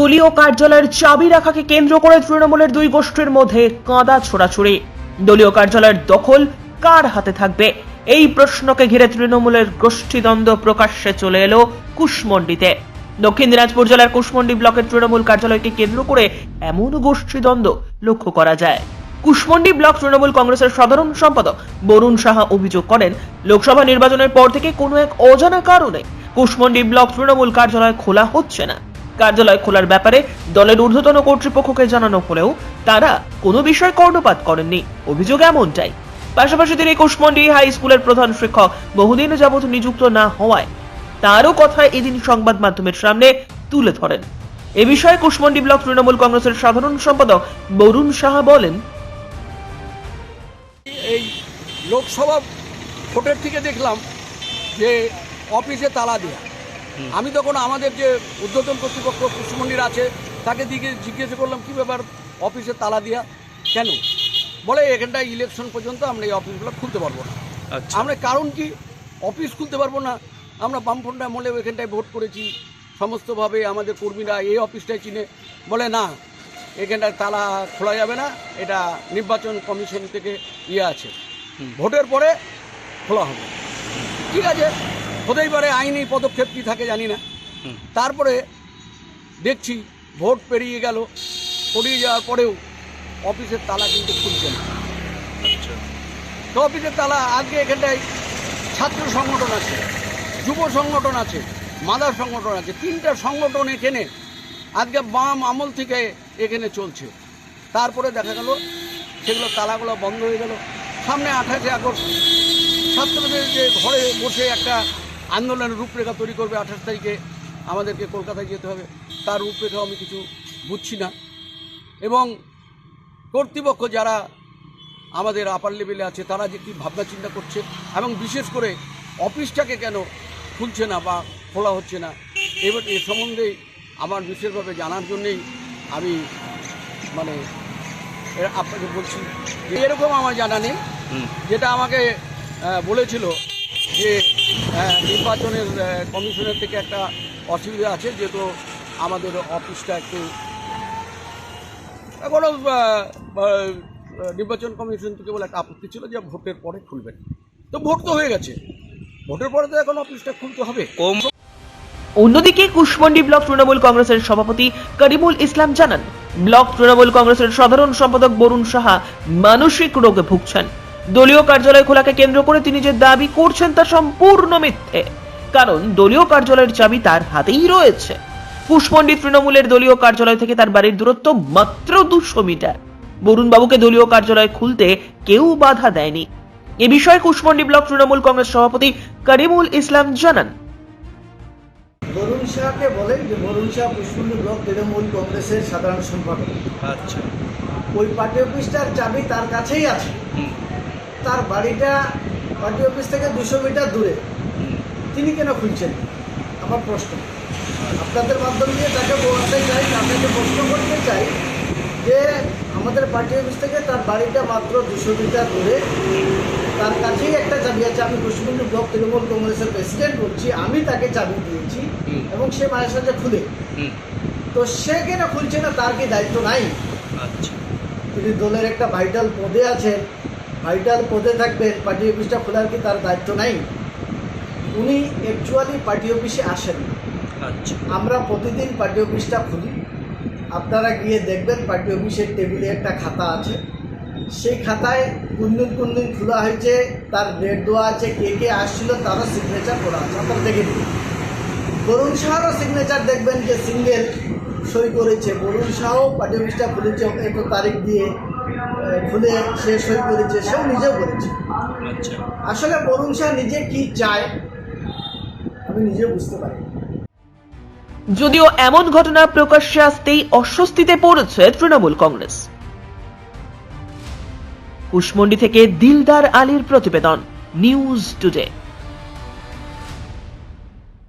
দলীয় কার্যালয়ের চাবি রাখাকে কেন্দ্র করে তৃণমূলের দুই গোষ্ঠীর মধ্যে কাঁদা ছোড়াছুড়ি। দলীয় কার্যালয়ের দখল কার হাতে থাকবে? এই প্রশ্নকে ঘিরে তৃণমূলের গোষ্ঠীদ্বন্দ্ব প্রকাশ্যে চলে এলো কুশমন্ডিতে। দক্ষিণ দিনাজপুর জেলার কুশমন্ডি ব্লকের তৃণমূল কার্যালয়কে কেন্দ্র করে এমন গোষ্ঠীদ্বন্দ্ব লক্ষ্য করা যায়। কুশমন্ডি ব্লক তৃণমূল কংগ্রেসের সাধারণ সম্পাদক বরুণ সাহা অভিযোগ করেন, লোকসভা নির্বাচনের পর থেকে কোনো এক অজানা কারণে কুশমন্ডি ব্লক তৃণমূল কার্যালয় খোলা হচ্ছে না। কার্যালয় খোলার ব্যাপারে দলের ঊর্ধ্বতন কর্তৃপক্ষকে জানানো হলেও তারা কোনো বিষয় কর্ণপাত করেননি। অভিযোগ এমনটাই। পাশাপাশি তিনি কুশমন্ডি হাই স্কুলের প্রধান শিক্ষক, বহুদিন যাবত নিযুক্ত না হওয়ায় তারও কথা এদিন সংবাদ মাধ্যমের সামনে তুলে ধরেন। এ বিষয়ে কুশমন্ডি ব্লক তৃণমূল কংগ্রেসের সাধারণ সম্পাদক বরুণ সাহা বলেন, এই লোকসভা ভোটের থেকে দেখলাম যে অফিসে তালা দেওয়া আমি তখন আমাদের যে ঊর্ধ্বতন কর্তৃপক্ষ কুশমন্ডির আছে তাকে দিকে জিজ্ঞেস করলাম কী ব্যাপার অফিসে তালা দেওয়া কেন? বলে এখানটায় ইলেকশন পর্যন্ত আমরা এই অফিসগুলো খুলতে পারব না। আচ্ছা। আমরা কারণ কি? অফিস খুলতে পারব না। আমরা বামফ্রন্ট আমলেও এখানটায় ভোট করেছি। সমস্তভাবে আমাদের কর্মীরা এই অফিসটাই চিনে। বলে না এখানটায় তালা খোলা যাবে না। এটা নির্বাচন কমিশন থেকে ইয়ে আছে। ভোটের পরে খোলা হবে। ঠিক আছে হতেই পারে আইনি পদক্ষেপ কী থাকে জানি না। তারপরে দেখছি ভোট পেরিয়ে গেল পেরিয়ে যাওয়ার পরেও অফিসের তালা কিন্তু খুলছে না। আচ্ছা। তো অফিসের তালা আজকে এখানটায় ছাত্র সংগঠন আছে যুব সংগঠন আছে মাদার সংগঠন আছে তিনটা সংগঠন এখানে আজকে বাম আমল থেকে এখানে চলছে। তারপরে দেখা গেল সেগুলো তালাগুলো বন্ধ হয়ে গেল। সামনে আঠাশে আগস্ট ছাত্রদের যে ঘরে বসে একটা আন্দোলনের রূপরেখা তৈরি করবে আঠাশ তারিখে আমাদেরকে কলকাতায় যেতে হবে। তার রূপরেখাও আমি কিছু বুঝছি না। এবং কর্তৃপক্ষ যারা আমাদের আপার লেভেলে আছে তারা যে কী ভাবনা চিন্তা করছে এবং বিশেষ করে অফিসটাকে কেন খুলছে না বা খোলা হচ্ছে না এবার এ সম্বন্ধে আমার বিশেষভাবে জানার জন্যেই আমি মানে আপনাকে বলছি। এরকম আমার জানা নেই। যেটা আমাকে বলেছিল যে নির্বাচনের কমিশনের থেকে একটা অসুবিধা আছে যেহেতু আমাদের অফিসটা একটু এখনও নির্বাচন কমিশন থেকে বলে একটা আপত্তি ছিল যে ভোটের পরে খুলবেন। তো ভোট তো হয়ে গেছে। ভোটের পরে তো এখন অফিসটা খুলতে হবে। কম অন্যদিকে কুশমন্ডি ব্লক তৃণমূল কংগ্রেসের সভাপতি করিমুল ইসলাম জানান ব্লক তৃণমূল কংগ্রেসের সাধারণ সম্পাদক বরুণ সাহা মানসিক রোগে ভুগছেন। দলীয় কার্যালয় খোলাকে কেন্দ্র করে তিনি যে দাবি করছেন তা সম্পূর্ণ মিথ্যে। কারণ দলীয় কার্যালয়ের চাবি তার হাতেই রয়েছে। কুশমন্ডি তৃণমূলের দলীয় কার্যালয় থেকে তার বাড়ির দূরত্ব মাত্র দুশো মিটার। বরুণ বাবুকে দলীয় কার্যালয় খুলতে কেউ বাধা দেয়নি। এ বিষয়ে কুশমন্ডি ব্লক তৃণমূল কংগ্রেস সভাপতি করিমুল ইসলাম জানান। বরুণ শাহকে বলেন যে বরুণ শাহ পুষ্পন্ডি ব্লক তৃণমূল কংগ্রেসের সাধারণ সম্পাদক। আচ্ছা। ওই পার্টি অফিসটার চাবি তার কাছেই আছে। বাড়িটা পার্টি অফিস থেকে দুশো মিটার দূরে। তিনি কেন খুলছেন? আমার প্রশ্ন। আপনাদের মাধ্যম দিয়ে তাকে বলতে চাই আপনাকে প্রশ্ন করতে চাই যে আমাদের পার্টি অফিস থেকে তার বাড়িটা মাত্র দুশো মিটার দূরে। তার কাছেই একটা চাবি আছে আমি কুশমন্ডি ব্লক তৃণমূল কংগ্রেসের প্রেসিডেন্ট বলছি আমি তাকে চাবি দিয়েছি এবং সে মায়ের সাথে খুলে। তো সে কেন খুলছে না তার কি দায়িত্ব নাই? আচ্ছা। তিনি দলের একটা ভাইটাল পদে আছেন ভাইটাল পদে থাকবেন পার্টি অফিসটা খোলার কি তার দায়িত্ব নাই? উনি অ্যাকচুয়ালি পার্টি অফিসে আসেন। আচ্ছা। আমরা প্রতিদিন পার্টি অফিসটা খুলি। আপনারা গিয়ে দেখবেন পার্টি অফিসের টেবিলে একটা খাতা আছে। সেই খাতায় কোন দিন কোন দিন খোলা হয়েছে তার ডেট দেওয়া আছে কে কে আসছিল তারও সিগনেচার করা আছে। আপনারা দেখে নিন। বরুণ শাহরও সিগনেচার দেখবেন যে সিঙ্গেল সই করেছে। বরুণ শাহও পার্টি অফিসটা খুলেছে এত তারিখ দিয়ে। খুলে সে সই করেছে সেও নিজেও করেছে। আচ্ছা। আসলে বরুণ শাহ নিজে কি চায় আমি নিজেও বুঝতে পারি যদিও এমন ঘটনা প্রকাশ্যে আসতেই অস্বস্তিতে পড়েছে তৃণমূল কংগ্রেস। কুশমন্ডি থেকে দিলদার আলীর প্রতিবেদন নিউজ টুডে।